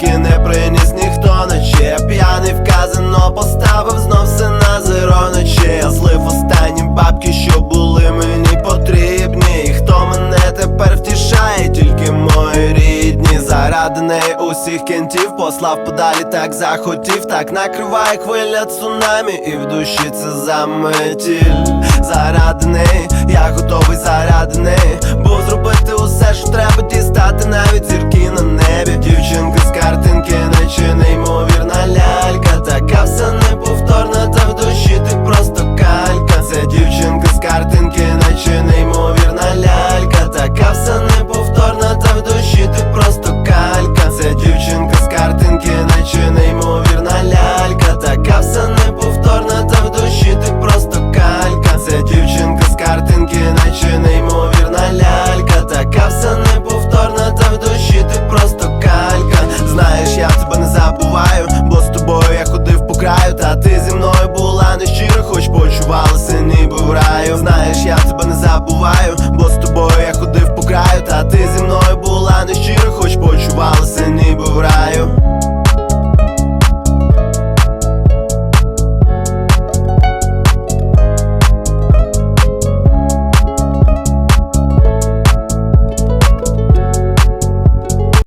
скільки не приніс ніхто ночі. П'яний в казино поставив знов все на зеро ночі. Я злив останні бабки, що були мені потрібні. І хто мене тепер втішає, тільки мої рідні. Заради неї усіх кентів послав подалі, так захотів, так накриває хвиля цунамі, і в душі це заметіль. Заради неї, я готовий заради неї. Картинки, наче неймовірна лялька, така все я тебе не забуваю, бо з тобою я ходив по краю, та ти зі мною була нещира, хоч почувалася, ніби в раю.